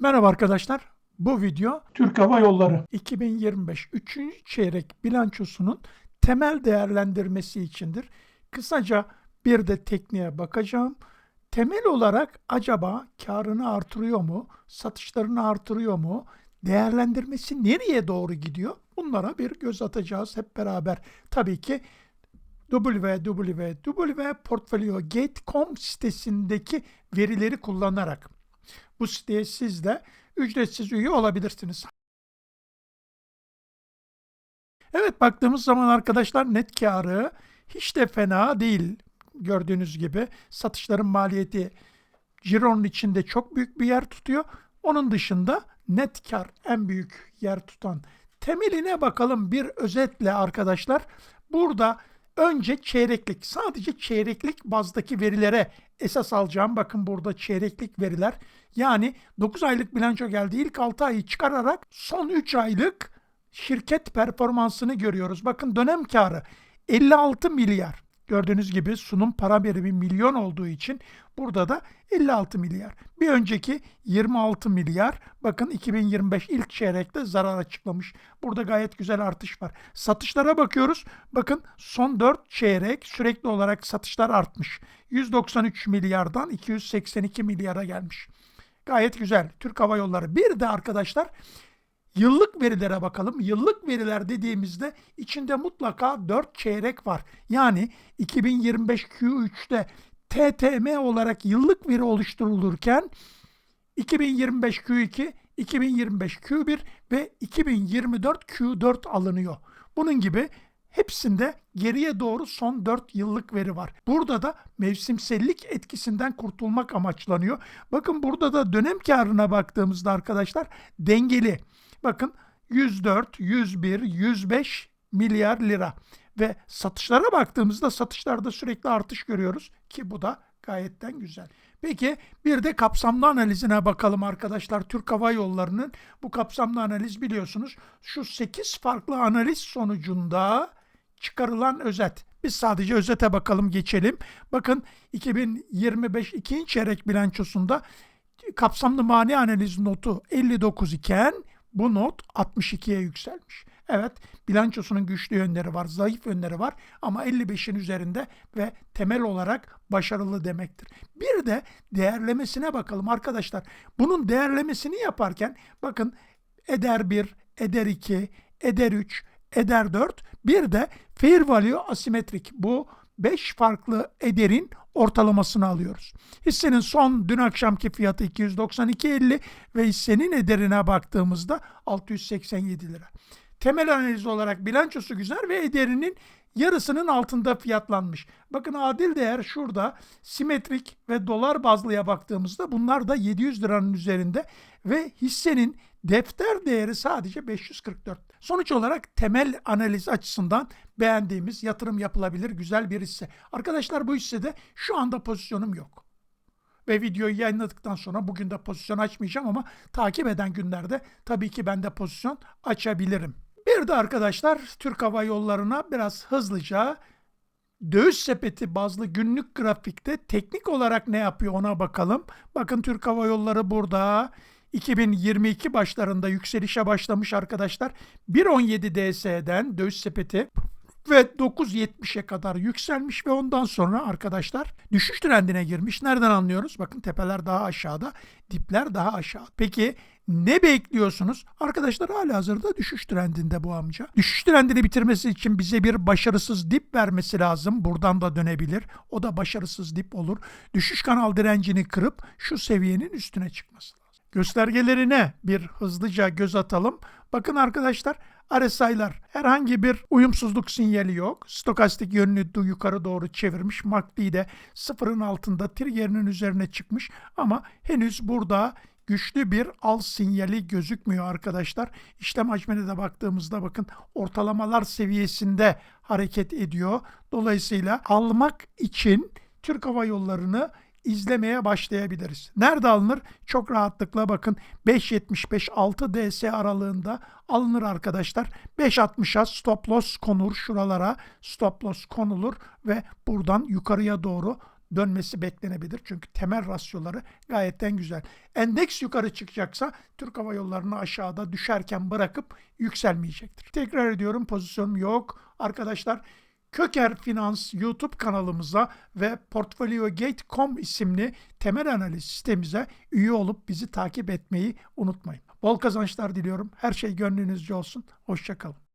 Merhaba arkadaşlar. Bu video Türk Hava Yolları. 2025 3. çeyrek bilançosunun temel değerlendirmesi içindir. Kısaca bir de tekniğe bakacağım. Temel olarak acaba karını artırıyor mu? Satışlarını artırıyor mu? Değerlendirmesi nereye doğru gidiyor? Bunlara bir göz atacağız hep beraber. Tabii ki www.portfoliogate.com sitesindeki verileri kullanarak. Bu siteye siz de ücretsiz üye olabilirsiniz. Evet baktığımız zaman arkadaşlar net karı hiç de fena değil. Gördüğünüz gibi satışların maliyeti cironun içinde çok büyük bir yer tutuyor. Onun dışında net kar en büyük yer tutan. Temeline bakalım bir özetle arkadaşlar. Burada önce çeyreklik, sadece çeyreklik bazdaki verilere esas alacağım. Bakın burada çeyreklik veriler. Yani 9 aylık bilanço geldi. İlk 6 ayı çıkararak son 3 aylık şirket performansını görüyoruz. Bakın dönem karı 56 milyar. Gördüğünüz gibi sunum para birimi milyon olduğu için burada da 56 milyar. Bir önceki 26 milyar. Bakın 2025 ilk çeyrekte zarar açıklamış. Burada gayet güzel artış var. Satışlara bakıyoruz. Bakın son 4 çeyrek sürekli olarak satışlar artmış. 193 milyardan 282 milyara gelmiş. Gayet güzel. Türk Hava Yolları. Bir de arkadaşlar Yıllık verilere bakalım. Yıllık veriler dediğimizde içinde mutlaka 4 çeyrek var. Yani 2025 Q3'te TTM olarak yıllık veri oluşturulurken 2025 Q2, 2025 Q1 ve 2024 Q4 alınıyor. Bunun gibi hepsinde geriye doğru son 4 yıllık veri var. Burada da mevsimsellik etkisinden kurtulmak amaçlanıyor. Bakın burada da dönem karına baktığımızda arkadaşlar dengeli. Bakın 104, 101, 105 milyar lira. Ve satışlara baktığımızda satışlarda sürekli artış görüyoruz ki bu da gayetten güzel. Peki bir de kapsamlı analizine bakalım arkadaşlar. Türk Hava Yolları'nın bu kapsamlı analiz biliyorsunuz şu 8 farklı analiz sonucunda çıkarılan özet. Biz sadece özete bakalım geçelim. Bakın 2025 ikinci çeyrek bilançosunda kapsamlı mani analiz notu 59 iken bu not 62'ye yükselmiş. Evet bilançosunun güçlü yönleri var, zayıf yönleri var ama 55'in üzerinde ve temel olarak başarılı demektir. Bir de değerlemesine bakalım arkadaşlar. Bunun değerlemesini yaparken bakın eder 1, eder 2, eder 3, eder 4 bir de fair value asimetrik bu 5 farklı ederin ortalamasını alıyoruz. Hissenin son dün akşamki fiyatı 292.50 ve hissenin ederine baktığımızda 687 lira. Temel analiz olarak bilançosu güzel ve ederinin yarısının altında fiyatlanmış. Bakın adil değer şurada simetrik ve dolar bazlıya baktığımızda bunlar da 700 liranın üzerinde ve hissenin defter değeri sadece 544. Sonuç olarak temel analiz açısından beğendiğimiz yatırım yapılabilir güzel bir hisse. Arkadaşlar bu hissede şu anda pozisyonum yok. Ve videoyu yayınladıktan sonra bugün de pozisyon açmayacağım ama takip eden günlerde tabii ki ben de pozisyon açabilirim. Bir de arkadaşlar Türk Hava Yolları'na biraz hızlıca döviz sepeti bazlı günlük grafikte teknik olarak ne yapıyor ona bakalım. Bakın Türk Hava Yolları burada 2022 başlarında yükselişe başlamış arkadaşlar. 1.17 DS'den döviz sepeti ve 9.70'e kadar yükselmiş ve ondan sonra arkadaşlar düşüş trendine girmiş. Nereden anlıyoruz? Bakın tepeler daha aşağıda, dipler daha aşağı. Peki ne bekliyorsunuz? Arkadaşlar hala hazırda düşüş trendinde bu amca. Düşüş trendini bitirmesi için bize bir başarısız dip vermesi lazım. Buradan da dönebilir. O da başarısız dip olur. Düşüş kanal direncini kırıp şu seviyenin üstüne çıkması lazım. Göstergelerine bir hızlıca göz atalım. Bakın arkadaşlar RSI'lar herhangi bir uyumsuzluk sinyali yok. Stokastik yönünü yukarı doğru çevirmiş. MACD de sıfırın altında triggerinin üzerine çıkmış ama henüz burada güçlü bir al sinyali gözükmüyor arkadaşlar. İşlem hacmine de baktığımızda bakın ortalamalar seviyesinde hareket ediyor. Dolayısıyla almak için Türk Hava Yolları'nı izlemeye başlayabiliriz. Nerede alınır? Çok rahatlıkla bakın 5.75-6 DS aralığında alınır arkadaşlar. 5.60'a stop loss konur şuralara stop loss konulur ve buradan yukarıya doğru dönmesi beklenebilir. Çünkü temel rasyoları gayetten güzel. Endeks yukarı çıkacaksa Türk Hava Yolları'nı aşağıda düşerken bırakıp yükselmeyecektir. Tekrar ediyorum pozisyonum yok. Arkadaşlar Köker Finans YouTube kanalımıza ve PortfolioGate.com isimli temel analiz sitemize üye olup bizi takip etmeyi unutmayın. Bol kazançlar diliyorum. Her şey gönlünüzce olsun. Hoşçakalın.